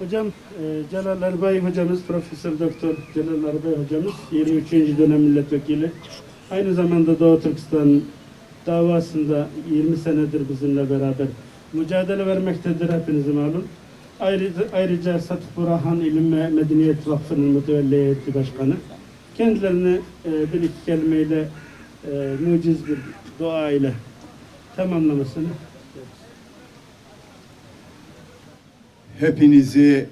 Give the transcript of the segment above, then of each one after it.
Hocam e, Celal Erbay hocamız, Profesör Doktor Celal Erbay hocamız 23. dönem milletvekili. Aynı zamanda Doğu Türkistan davasında 20 senedir bizimle beraber mücadele vermektedir hepinizin malum. Ayrıca, ayrıca Satık Burhan İlim ve Medeniyet Vakfı'nın mütevelli heyeti başkanı. Kendilerini e, bir iki kelimeyle e, muciz bir dua ile tamamlamasını Hepinizi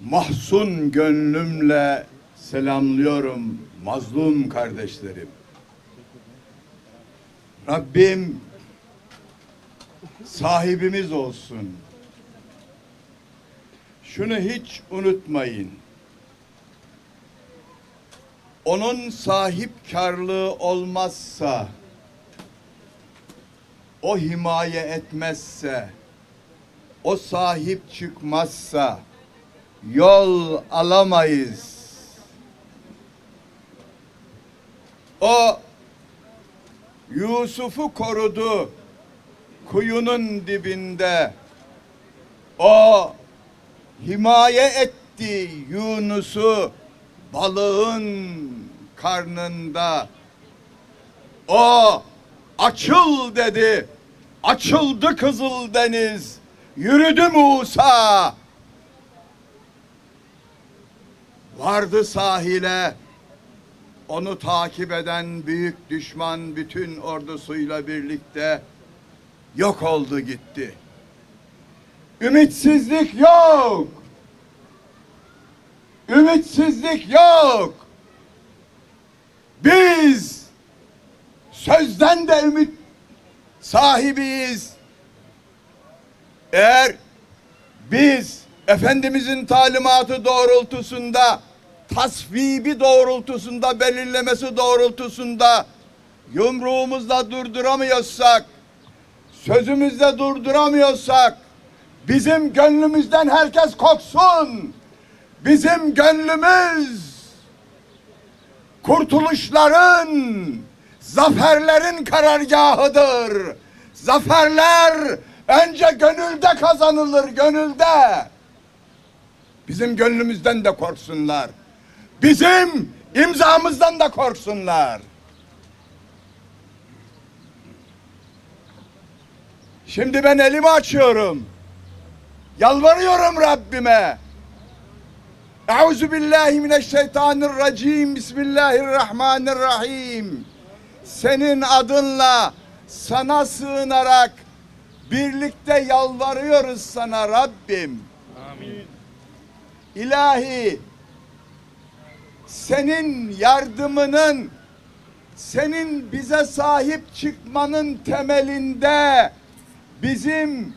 mahzun gönlümle selamlıyorum mazlum kardeşlerim. Rabbim sahibimiz olsun. Şunu hiç unutmayın. Onun sahipkarlığı olmazsa, o himaye etmezse, o sahip çıkmazsa yol alamayız. O Yusuf'u korudu kuyunun dibinde. O himaye etti Yunus'u balığın karnında. O açıl dedi. Açıldı Kızıl Deniz. Yürüdü Musa. Vardı sahile. Onu takip eden büyük düşman bütün ordusuyla birlikte yok oldu gitti. Ümitsizlik yok. Ümitsizlik yok. Biz sözden de ümit sahibiyiz. Eğer biz Efendimizin talimatı doğrultusunda, tasvibi doğrultusunda, belirlemesi doğrultusunda yumruğumuzla durduramıyorsak, sözümüzle durduramıyorsak, bizim gönlümüzden herkes korksun. Bizim gönlümüz kurtuluşların, zaferlerin karargahıdır. Zaferler önce gönülde kazanılır, gönülde. Bizim gönlümüzden de korksunlar. Bizim imzamızdan da korksunlar. Şimdi ben elimi açıyorum. Yalvarıyorum Rabbime. Euzu billahi mineşşeytanirracim. Bismillahirrahmanirrahim. Senin adınla sana sığınarak birlikte yalvarıyoruz sana Rabbim. Amin. İlahi senin yardımının senin bize sahip çıkmanın temelinde bizim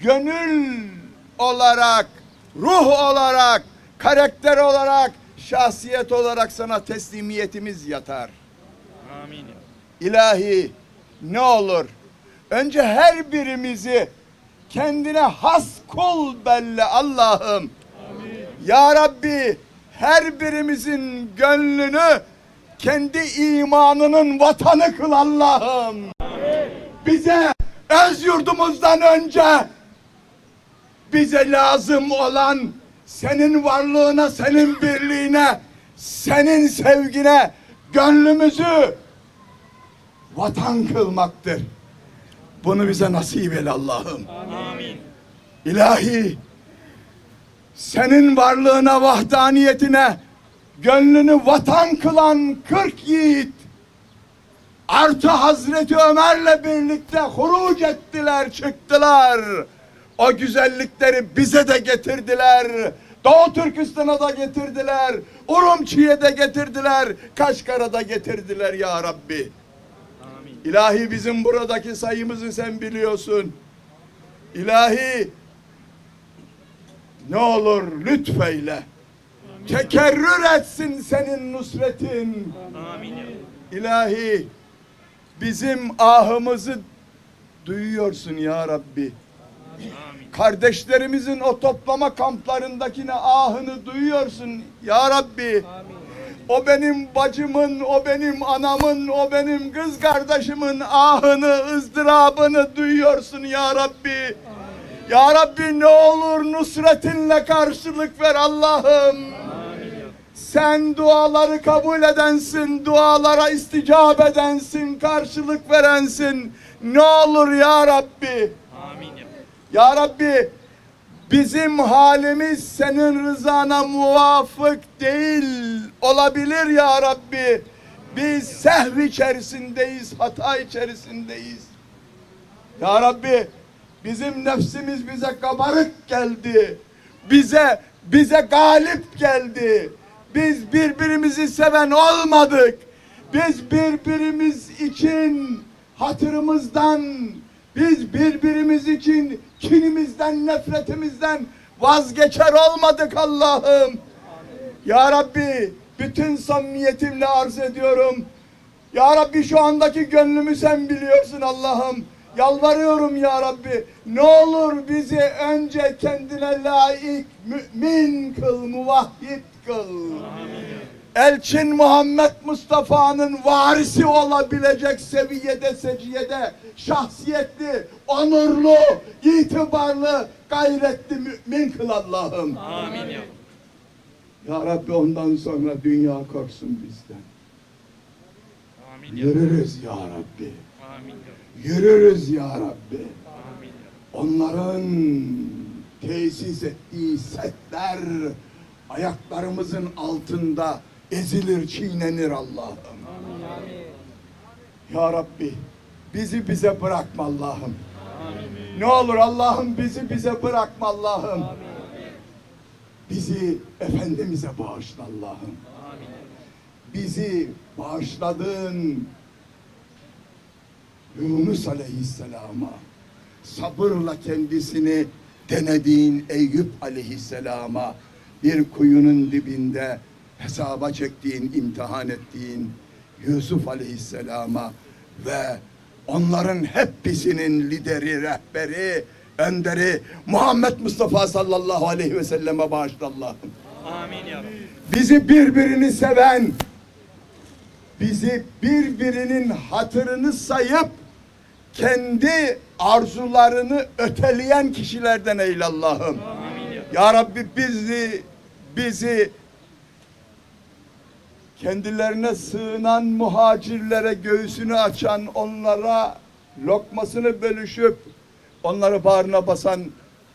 gönül olarak, ruh olarak, karakter olarak, şahsiyet olarak sana teslimiyetimiz yatar. Amin. İlahi ne olur önce her birimizi kendine has kul belli Allah'ım. Ya Rabbi her birimizin gönlünü kendi imanının vatanı kıl Allah'ım. Bize öz yurdumuzdan önce bize lazım olan senin varlığına, senin birliğine, senin sevgine gönlümüzü vatan kılmaktır. Bunu bize nasip eyle Allah'ım. Amin. İlahi senin varlığına, vahdaniyetine gönlünü vatan kılan 40 yiğit artı Hazreti Ömer'le birlikte huruc ettiler, çıktılar. O güzellikleri bize de getirdiler. Doğu Türkistan'a da getirdiler. Urumçi'ye de getirdiler. Kaşgar'a da getirdiler ya Rabbi. Amin. İlahi bizim buradaki sayımızı sen biliyorsun. İlahi ne olur lütfeyle. Tekerrür etsin senin nusretin. Amin. İlahi bizim ahımızı duyuyorsun ya Rabbi. Amin. Kardeşlerimizin o toplama kamplarındakine ahını duyuyorsun ya Rabbi. O benim bacımın, o benim anamın, o benim kız kardeşimin ahını, ızdırabını duyuyorsun ya Rabbi. Ya Rabbi ne olur nusretinle karşılık ver Allah'ım. Sen duaları kabul edensin, dualara isticap edensin, karşılık verensin. Ne olur ya Rabbi. Amin ya Rabbi. Bizim halimiz senin rızana muvafık değil olabilir ya Rabbi. Biz sehv içerisindeyiz, hata içerisindeyiz. Ya Rabbi bizim nefsimiz bize kabarık geldi. Bize bize galip geldi. Biz birbirimizi seven olmadık. Biz birbirimiz için hatırımızdan, biz birbirimiz için kinimizden, nefretimizden vazgeçer olmadık Allah'ım. Ya Rabbi bütün samimiyetimle arz ediyorum. Ya Rabbi şu andaki gönlümü sen biliyorsun Allah'ım. Yalvarıyorum ya Rabbi. Ne olur bizi önce kendine layık mümin kıl, muvahhid kıl. Elçin Muhammed Mustafa'nın varisi olabilecek seviyede, seciyede, şahsiyetli, onurlu, itibarlı, gayretli mümin kıl Allah'ım. Amin ya Rabbi. Ondan sonra dünya korksun bizden. Amin. Yürürüz ya Rabbi. Amin. Yürürüz ya Rabbi. Amin. Onların tesis ettiği setler ayaklarımızın altında ezilir, çiğnenir Allah'ım. Ya Rabbi bizi bize bırakma Allah'ım. Ne olur Allah'ım bizi bize bırakma Allah'ım. Bizi Efendimiz'e bağışla Allah'ım. Bizi bağışladığın Yunus Aleyhisselam'a sabırla kendisini denediğin Eyüp Aleyhisselam'a bir kuyunun dibinde hesaba çektiğin, imtihan ettiğin Yusuf Aleyhisselam'a ve onların hepsinin lideri, rehberi, önderi Muhammed Mustafa sallallahu aleyhi ve selleme bağışla Allah'ım. Amin ya bizi birbirini seven, bizi birbirinin hatırını sayıp kendi arzularını öteleyen kişilerden eyle Allah'ım. Ya Rabbi bizi bizi kendilerine sığınan muhacirlere göğsünü açan onlara lokmasını bölüşüp onları bağrına basan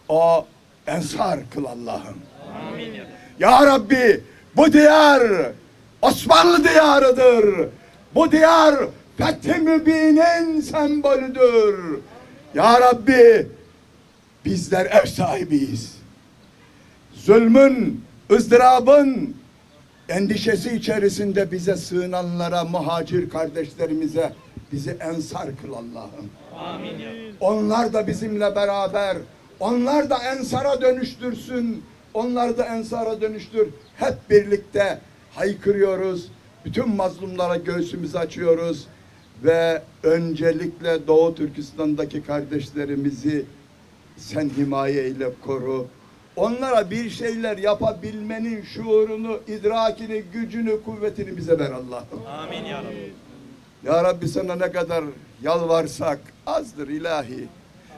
o ensar kıl Allah'ım. Amin ya Rabbi. Ya Rabbi bu diyar Osmanlı diyarıdır. Bu diyar Fethi Mübin'in sembolüdür. Ya Rabbi bizler ev sahibiyiz. Zulmün, ızdırabın endişesi içerisinde bize sığınanlara, muhacir kardeşlerimize bizi ensar kıl Allah'ım. Amin. Onlar da bizimle beraber. Onlar da ensara dönüştürsün. Onları da ensara dönüştür. Hep birlikte haykırıyoruz. Bütün mazlumlara göğsümüzü açıyoruz. Ve öncelikle Doğu Türkistan'daki kardeşlerimizi sen himaye ile koru. Onlara bir şeyler yapabilmenin şuurunu, idrakini, gücünü, kuvvetini bize ver Allah'ım. Amin ya Rabbi. Ya Rabbi sana ne kadar yalvarsak azdır ilahi.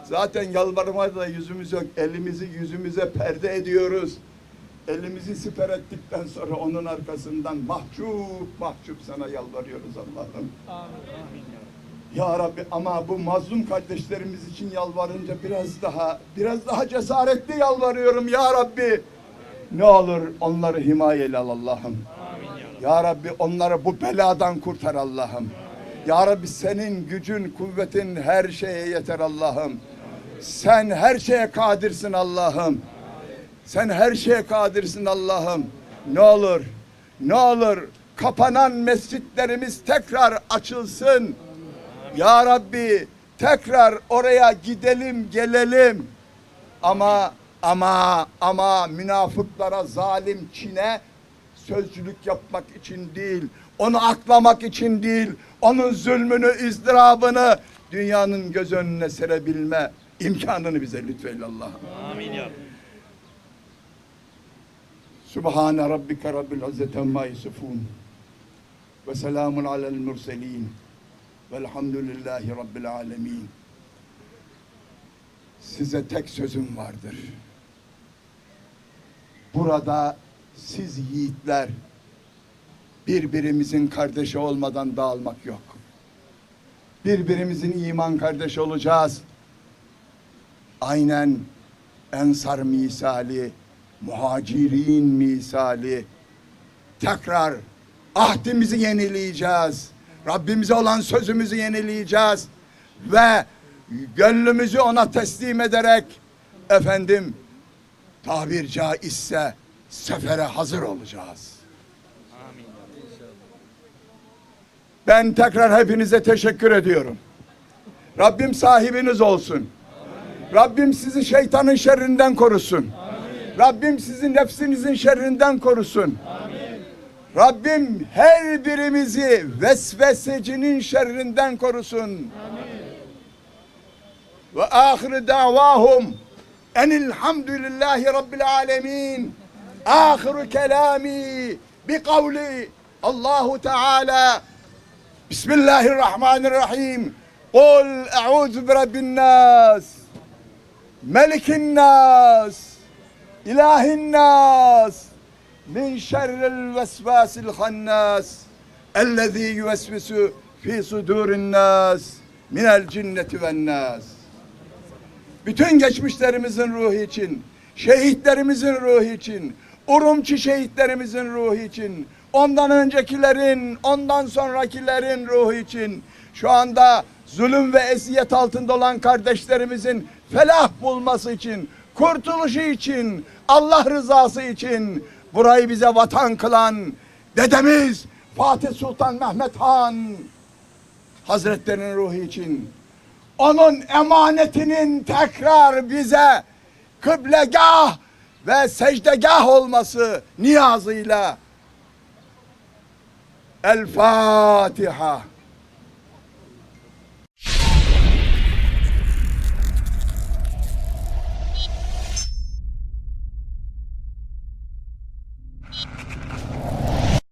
Zaten yalvarmaya da yüzümüz yok. Elimizi yüzümüze perde ediyoruz. Elimizi siper ettikten sonra onun arkasından mahcup mahcup sana yalvarıyoruz Allah'ım. Amin Rabbi. Ya Rabbi ama bu mazlum kardeşlerimiz için yalvarınca biraz daha biraz daha cesaretli yalvarıyorum ya Rabbi. Ne olur onları himayeyle al Allah'ım. Ya Rabbi onları bu beladan kurtar Allah'ım. Ya Rabbi senin gücün, kuvvetin her şeye yeter Allah'ım. Sen her şeye kadirsin Allah'ım. Sen her şeye kadirsin Allah'ım. Ne olur, ne olur kapanan mescitlerimiz tekrar açılsın. Ya Rabbi tekrar oraya gidelim, gelelim. Ama ama ama münafıklara, zalim Çin'e sözcülük yapmak için değil, onu aklamak için değil, onun zulmünü, ızdırabını dünyanın göz önüne serebilme imkanını bize lütfeyle Allah'ım. Amin ya. Subhane rabbike rabbil izzeti amma yasifun. Ve selamun alel murselin. Velhamdülillahi rabbil alemin. size tek sözüm vardır. Burada siz yiğitler birbirimizin kardeşi olmadan dağılmak yok. Birbirimizin iman kardeşi olacağız. Aynen ensar misali, muhacirin misali tekrar ahdimizi yenileyeceğiz. Rabbimize olan sözümüzü yenileyeceğiz ve gönlümüzü ona teslim ederek efendim tabir caizse sefere hazır olacağız. Amin. Ben tekrar hepinize teşekkür ediyorum. Rabbim sahibiniz olsun. Rabbim sizi şeytanın şerrinden korusun. Rabbim sizi nefsinizin şerrinden korusun. Rabbim her birimizi vesvesecinin şerrinden korusun. Ve ahir davahum enilhamdülillahi rabbil alemin. Ahiru kelami bi kavli Allahu Teala Bismillahirrahmanirrahim. Kul e'udhu bi rabbin nas. Melikin nas. İlahin nas. Min şerril vesvasil hannas. Ellezî yüvesvisu fi sudurin nas. Minel cinneti ven nas. Bütün geçmişlerimizin ruhu için, şehitlerimizin ruhu için, Urumçi şehitlerimizin ruhu için, ondan öncekilerin, ondan sonrakilerin ruhu için, şu anda zulüm ve eziyet altında olan kardeşlerimizin felah bulması için, kurtuluşu için, Allah rızası için burayı bize vatan kılan dedemiz Fatih Sultan Mehmet Han Hazretlerinin ruhu için onun emanetinin tekrar bize kıblegah ve secdegah olması niyazıyla El Fatiha.